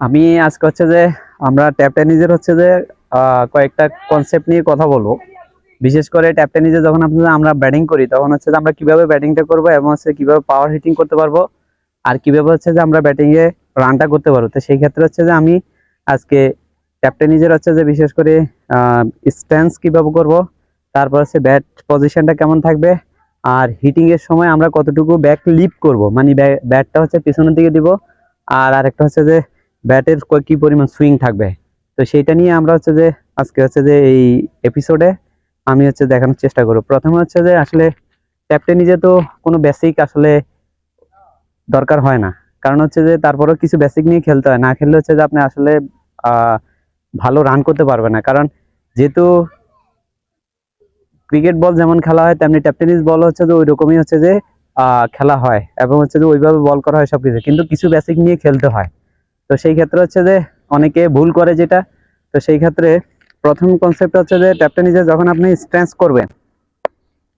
আমি আজকে হচ্ছে যে, আমরা ট্যাপ টেনিসের হচ্ছে যে কয়েকটা কনসেপ্ট নিয়ে কথা বলব। বিশেষ করে ট্যাপ টেনিসে যখন আমরা ব্যাটিং করি, তখন হচ্ছে যে আমরা কীভাবে ব্যাটিংটা করব এবং হচ্ছে কীভাবে পাওয়ার হিটিং করতে পারব, আর কীভাবে হচ্ছে যে আমরা ব্যাটিংয়ে রানটা করতে পারব। তো সেই ক্ষেত্রে হচ্ছে যে আমি আজকে ট্যাপ টেনিসের হচ্ছে যে বিশেষ করে স্ট্যান্স কীভাবে করব, তারপর হচ্ছে ব্যাট পজিশনটা কেমন থাকবে, আর হিটিং এর সময় আমরা কতটুকু ব্যাক লিপ করব। মানে ব্যাটটা হচ্ছে পিছনের দিকে দিব, আর আরেকটা হচ্ছে যে ব্যাটের কি পরিমাণ সুইং থাকবে। তো সেইটা নিয়ে আমরা হচ্ছে যে, আজকে হচ্ছে যে এই এপিসোডে আমি হচ্ছে দেখানোর চেষ্টা করব। প্রথমে হচ্ছে যে আসলে ট্যাপ টেনিসে তো কোনো বেসিক আসলে দরকার হয় না। কারণ হচ্ছে যে তারপরেও কিছু বেসিক নিয়ে খেলতে হয়। না খেললে হচ্ছে যে আপনি আসলে ভালো রান করতে পারবে না। কারণ যেহেতু ক্রিকেট বল যেমন খেলা হয়, তেমনি ট্যাপ টেনিস বল হচ্ছে যে ওই রকমই হচ্ছে যে খেলা হয়। এবং হচ্ছে যে ওইভাবে বল করা হয় সবকিছু। কিন্তু কিছু বেসিক নিয়ে খেলতে হয়। তো সেই ক্ষেত্রে হচ্ছে যে অনেকে ভুল করে যেটা, তো সেই ক্ষেত্রে প্রথম কনসেপ্ট হচ্ছে যে ট্যাপ টেনিসে যখন আপনি স্ট্যান্স করবেন,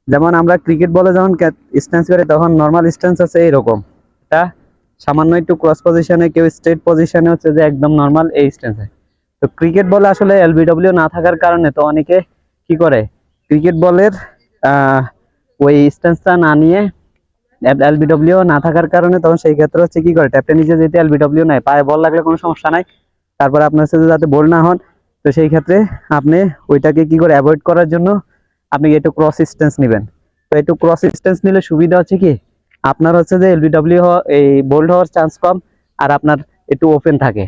যেমন আমরা ক্রিকেট বলে যখন স্ট্যান্স করি তখন নর্মাল স্ট্যান্স আছে এইরকম। এটা সামান্য একটু ক্রস পজিশনে কেউ স্ট্রেট পজিশনে হচ্ছে যে একদম নর্মাল এই স্ট্যান্সে তো ক্রিকেট বলে আসলে এলবিডব্লিউ না থাকার কারণে তো অনেকে কি করে ক্রিকেট বলের ওই স্ট্যান্সটা না নিয়ে এলবিডব্লিউ না থাকার কারণে তখন সেই ক্ষেত্রে হচ্ছে কি করে? ট্যাপটা নিচে যেতে এলবিডব্লিউ নাই, পায়ে বল লাগলে কোনো সমস্যা নাই। তারপরে আপনার হচ্ছে যাতে বল না হন, তো সেই ক্ষেত্রে আপনি ওইটাকে কি করে অ্যাভয়েড করার জন্য আপনি একটু ক্রস স্ট্যান্স নেবেন। তো একটু ক্রস স্ট্যান্স নিলে সুবিধা হচ্ছে কি? আপনার হচ্ছে যে এলবিডব্লিউ এই বোল্ড হওয়ার চান্স কম আর আপনার একটু ওপেন থাকে।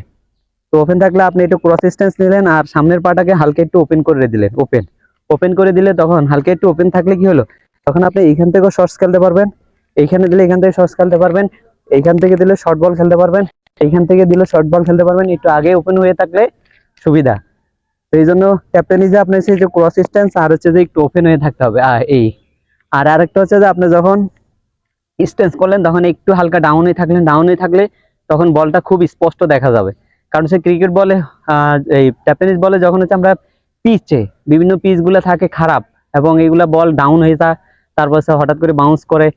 তো ওপেন থাকলে আপনি একটু ক্রস স্ট্যান্স নিলেন আর সামনের পাটাকে হালকা একটু ওপেন করে দিলেন ওপেন ওপেন করে দিলে তখন হালকা একটু ওপেন থাকলে কি হলো? তখন আপনি এইখান থেকেও শর্টস খেলতে পারবেন। এইখানে দিলে এখান থেকে শর্টস খেলতে পারবেন, এইখান থেকে দিলে শর্ট বল খেলতে পারবেন, এইখান থেকে দিলে শর্ট বল খেলতে পারবেন, একটু আগে ওপেন হয়ে থাকলে সুবিধা। তো এই জন্য ক্যাপ্টেনিজে আপনার সেই যে ক্রস স্ট্যান্স আর হচ্ছে যে একটু ওপেন হয়ে থাকতে হবে এই। আর আরেকটা হচ্ছে যে আপনি যখন স্ট্যান্স করলেন, তখন একটু হালকা ডাউনে থাকলেন ডাউনে থাকলে তখন বলটা খুব স্পষ্ট দেখা যাবে। কারণ সে ক্রিকেট বলে এই ট্যাপটেনিস বলে যখন হচ্ছে আমরা পিচে বিভিন্ন পিচগুলো থাকে খারাপ, এবং এইগুলা বল ডাউন হয়ে যায়, তারপর সে হঠাৎ করে বাউন্স করে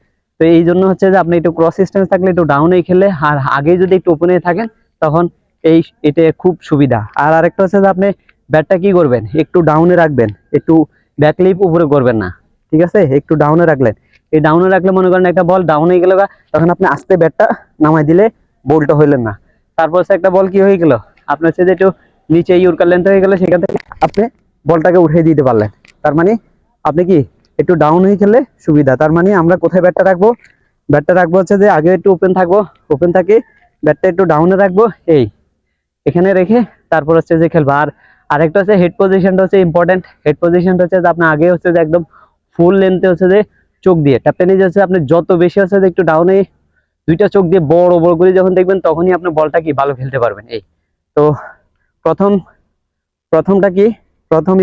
তো এই জন্য হচ্ছে যে আপনি একটু ক্রস স্ট্যান্স থাকলে একটু ডাউনে খেলে, আর আগে যদি একটু ওপেনে থাকেন, তখন এই এটা খুব সুবিধা। আর আরেকটা হচ্ছে যে আপনি ব্যাটটা কি করবেন? একটু ডাউনে রাখবেন। একটু ব্যাকলিপ উপরে করবেন না। ঠিক আছে? একটু ডাউনে রাখলেন। এই ডাউনে রাখলে মনে করেন একটা বল ডাউন গেল তখন আপনি আস্তে ব্যাটটা নামাই দিলে বলটা হইলেন না। তারপর হচ্ছে একটা বল কি হয়ে গেল? আপনার হচ্ছে যে একটু নিচে ইউরকার লেন্থ হয়ে গেলে, সেখান থেকে আপনি বলটাকে উঠিয়ে দিতে পারলেন। তার মানে আপনি কি একটু ডাউন হয়ে খেললে সুবিধা। তার মানে আমরা কোথায় ব্যাটটা রাখব? ব্যাটটা রাখব হচ্ছে যে আগে একটু ওপেন থাকব। ওপেন থাকে ব্যাটটা একটু ডাউনে রাখব, এই। এখানে রেখে তারপর হচ্ছে যে খেলব। আর আরেকটা হচ্ছে হেড পজিশনটা হচ্ছে ইম্পর্টেন্ট হেড পজিশনটা হচ্ছে যে আপনার আগে হচ্ছে যে একদম ফুল লেন্থে হচ্ছে যে চোখ দিয়ে ট্যাপটেনিস হচ্ছে আপনি যত বেশি হচ্ছে যে একটু ডাউনে দুইটা চোখ দিয়ে বড় বড় করে যখন দেখবেন তখনই আপনি বলটা কি ভালো খেলতে পারবেন, এই। তো প্রথম, প্রথমটা কি? প্রথম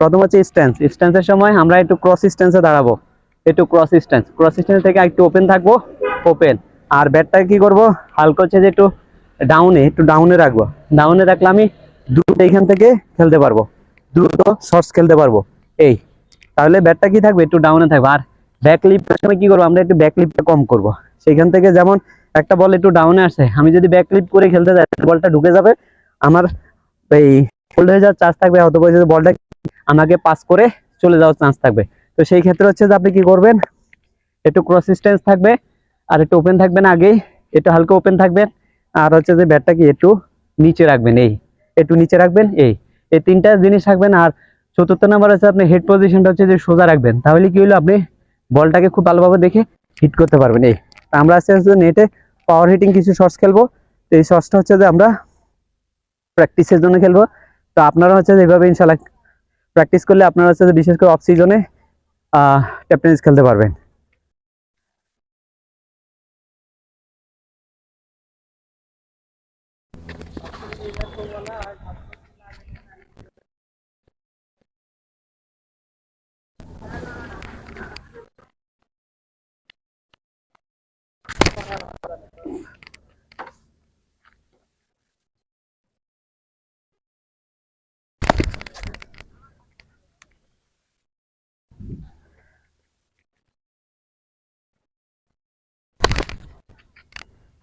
প্রথম হচ্ছে স্ট্যান্স স্ট্যান্সের সময় আমরা একটু ক্রস স্ট্যান্সে দাঁড়াবো। একটু ক্রস স্ট্যান্স ক্রস স্ট্যান্স থেকে একটু ওপেন থাকব। ওপেন আর ব্যাটটা কি করব? হালকা হচ্ছে যে একটু ডাউনে একটু ডাউনে রাখব। ডাউনে রাখলে আমি দ্রুত এখান থেকে খেলতে পারব। দ্রুত শর্টস খেলতে পারব। এই। তাহলে ব্যাটটা কি থাকবে? একটু ডাউনে থাকবে। আর ব্যাক লিপের সময় কি করব? আমরা একটু ব্যাক লিপটা কম করব। সেইখান থেকে যেমন একটা বল একটু ডাউনে আসছে আমি যদি ব্যাক লিপ করে খেলতে যাই বলটা ঢুকে যাবে, আমার এই হোল্ড হয়ে যাওয়ার চান্স থাকবে অথবা যদি বলটা আমাকে পাস করে চলে যাওয়ার চান্স থাকবে। তো সেই ক্ষেত্রে হচ্ছে যে আপনি কি করবেন? একটু ক্রস ডিস্টেন্স থাকবে আর একটু ওপেন থাকবেন আগেই, একটু হালকা ওপেন থাকবেন আর হচ্ছে যে ব্যাটটা কি একটু নিচে রাখবেন, এই, একটু নিচে রাখবেন, এই এই তিনটা জিনিস রাখবেন আর চতুর্থ নাম্বার হচ্ছে আপনি হেড পজিশনটা হচ্ছে যে সোজা রাখবেন। তাহলে কি হলো? আপনি বলটাকে খুব ভালোভাবে দেখে হিট করতে পারবেন, এই। আমরা আস্তে আস্তে নেটে পাওয়ার হিটিং কিছু শর্টস খেলব। তো এই শর্টসটা হচ্ছে যে আমরা প্র্যাকটিসের জন্য খেলব। তো আপনারা হচ্ছে এইভাবে ইনশাল্লাহ প্র্যাকটিস করলে আপনারা হচ্ছে বিশেষ করে অফ সিজনে খেলতে পারবেন।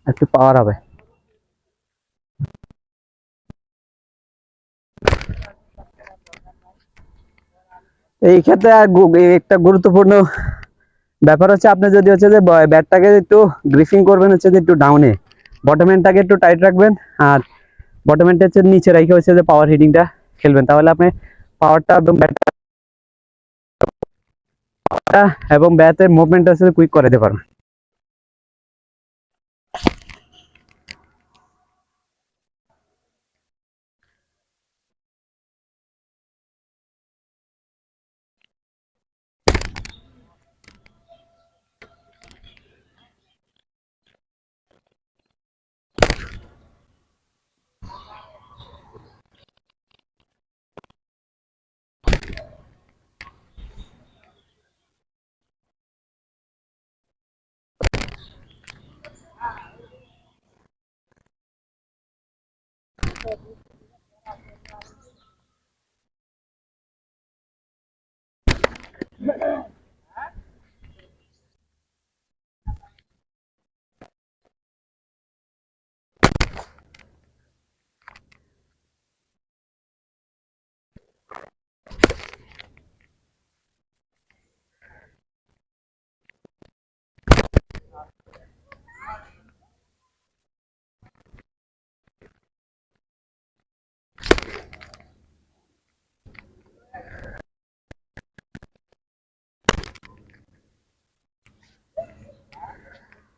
একটু পাওয়ার হবে। এই ক্ষেত্রে একটা গুরুত্বপূর্ণ ব্যাপার হচ্ছে, আপনি যদি হচ্ছে যে ব্যাটটাকে একটু গ্রিফিং করবেন, হচ্ছে যে একটু ডাউনে বটমেনটাকে একটু টাইট রাখবেন আর বটমেনটা হচ্ছে নিচে রেখে হচ্ছে যে পাওয়ার হিটিংটা খেলবেন। তাহলে আপনি পাওয়ারটা একদম ব্যাটটা এবং ব্যাটের মুভমেন্টটা হচ্ছে কুইক করাতে পারবেন। Thank you.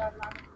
Bye.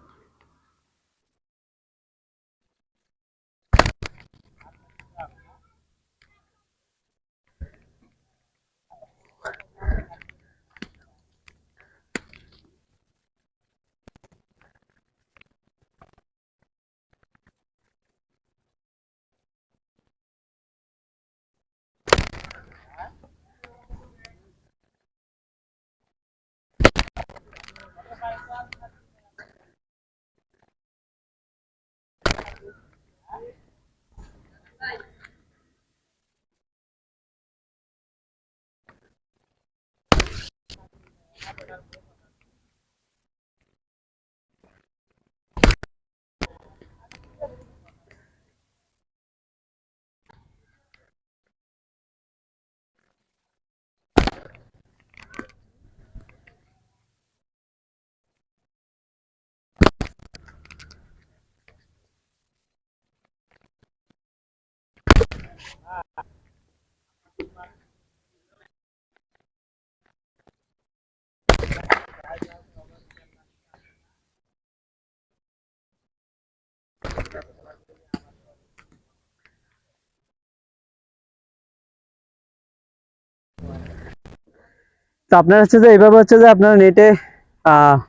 তো আপনার হচ্ছে যে এইভাবে হচ্ছে যে আপনার নেটে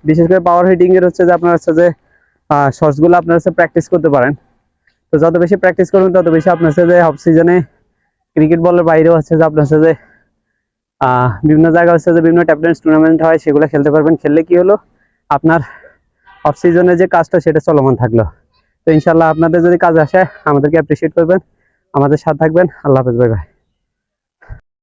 বিশেষ করে পাওয়ার হিটিং এর হচ্ছে যে আপনার হচ্ছে যে শর্টসগুলো আপনার হচ্ছে প্র্যাকটিস করতে পারেন। তো যত বেশি প্র্যাকটিস করবেন, তত বেশি আপনার যে অফ সিজনে ক্রিকেট বলের বাইরেও হচ্ছে যে আপনার যে বিভিন্ন জায়গা হচ্ছে যে বিভিন্ন ট্যাপটেন্স টুর্নামেন্ট হয়, সেগুলো খেলতে পারবেন। খেললে কি হলো? আপনার অফ সিজনে যে কাজটা, সেটা চলমান থাকল। তো ইনশাল্লাহ আপনাদের যদি কাজ আসে, আমাদেরকে অ্যাপ্রিসিয়েট করবেন। আমাদের সাথে থাকবেন। আল্লাহ হাফেজ ভাই ভাই